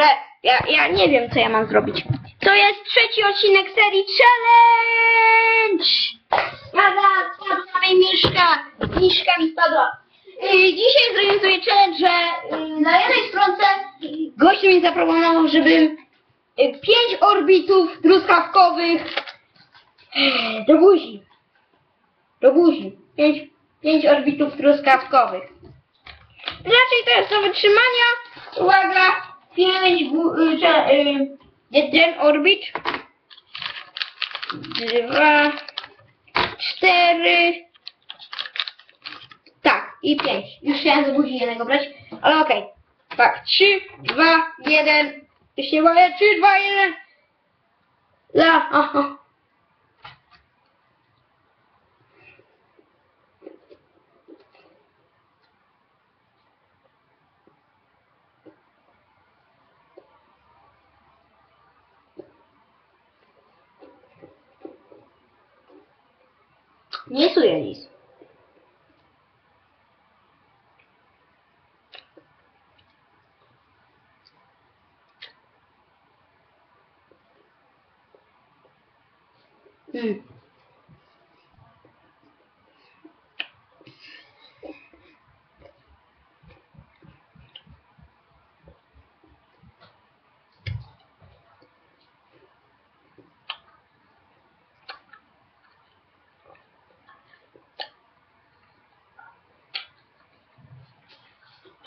ogóle ja, ja nie wiem, co ja mam zrobić. To jest trzeci odcinek serii Challenge! Spada, spadła mi miszka. Miszka mi spadła. Yy, dzisiaj sobie challenge, że yy, na jednej stronce gościu mi zaproponował, żebym yy, pięć orbitów truskawkowych yy, do buzi. Do buzi. Pięć, pięć orbitów truskawkowych. Raczej to jest do wytrzymania. Uwaga, pięć, y, y, jeden orbit. Dwa, cztery. Tak, i pięć. Już chciałem z buzi jednego brać, ale okej. Tak, trzy, dwa, jeden. Już nie boję, trzy, dwa, jeden. Za, aha. Nie suję nic. Hmm.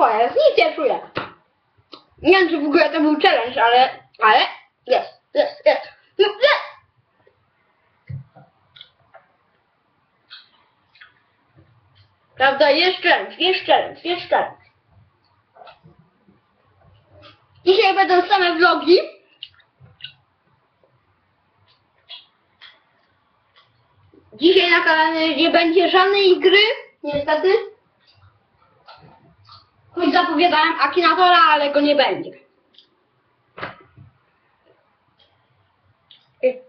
Spoko jest, nic nie czuję. Nie wiem, czy w ogóle to był challenge, ale, ale jest, jest, jest, jest. Prawda, jest challenge, jest challenge, jest challenge. Dzisiaj będą same vlogi. Dzisiaj na kanale nie będzie żadnej gry, niestety. Choć zapowiadałem Akinatora, ale go nie będzie. Y,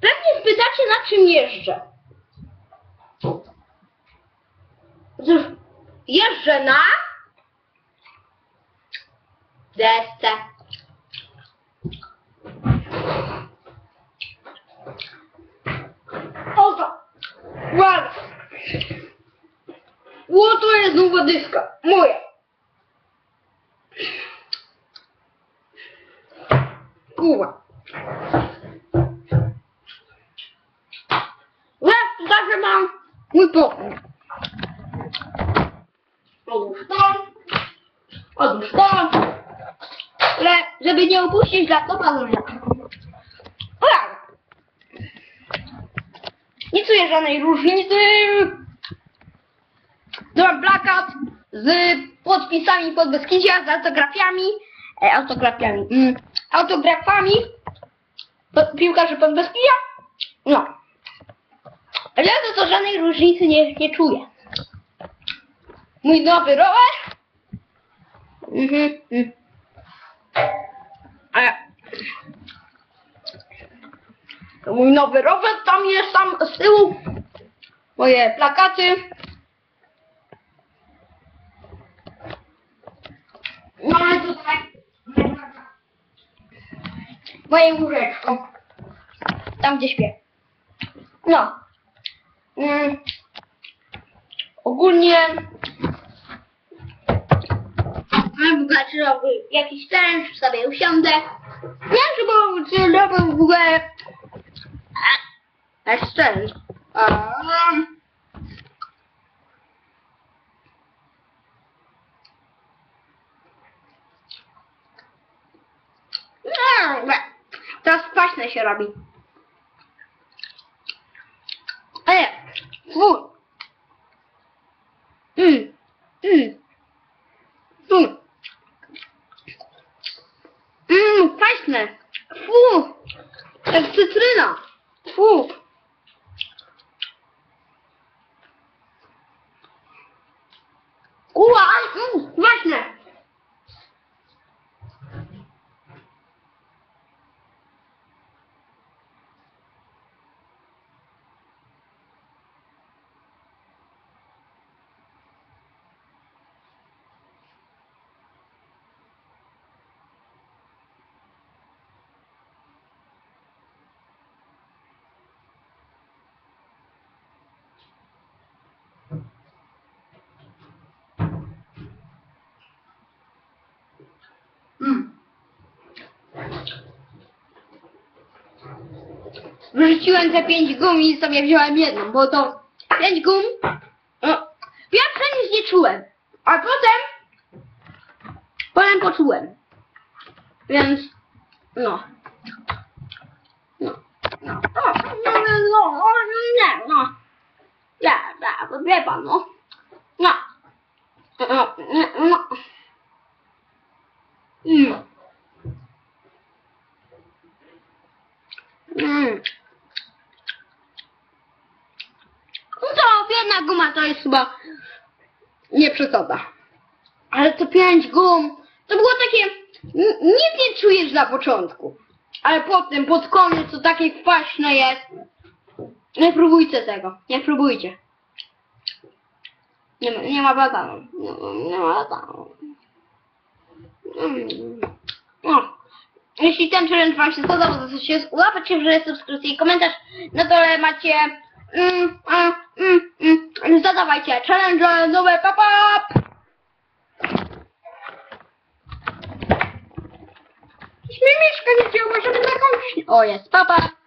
Pewnie spytacie, na czym jeżdżę. Jeżdżę na desce. Oto, uwaga. O, to jest nowa dyska. Moja. Kuba. Ja zawsze mam mój pokój. Otóż to. Otóż to. Ale żeby nie opuścić laptopa, to ja. Nie czuję żadnej różnicy. Byłam plakat z podpisami pod Beskidzia, z autografiami, e, autografiami, mm, autografami piłkarzy pod Beskidzia. No. Ale ja to, to żadnej różnicy nie, nie czuję. Mój nowy rower. Mhm. to mój nowy rower, tam jest tam z tyłu moje plakaty. Mamy tutaj moje łóżeczko. Tam gdzie śpię. No. Mm. Ogólnie czy robię jakiś challenge, sobie usiądę. Bo czy robię w ogóle a, jakiś challenge. Um, kwaśne się robi. Ale, fu. Mm, mm. Fu. Mmm, kwaśne. Fu. Jak cytryna. Fu. Uła, mm, Wyrzuciłem te pięć gum i sobie wziąłem jedną, bo to pięć gum. No, pierwsze nic nie czułem, a potem potem poczułem. Więc no. No. No. No. No. No. No. No. no. Ja, ja, wie pan, no. No. No. No. Mm. Mm. Jedna guma to jest chyba nie przesada. Ale te pięć gum to było takie nic nie czujesz na początku. Ale potem, pod koniec to takie kwaśne jest. Nie próbujcie tego. Nie próbujcie. Nie ma, nie ma batanu. Nie, ma- nie ma batanu. Mm. No. Jeśli ten challenge Wam się spodobał, to się łapać się, że subskrypcję i komentarz. Na dole macie mm, mm, mm, zadawajcie challenge nowe pop up. Śmieszka nie chciał, możemy zakończyć. O jest, papa.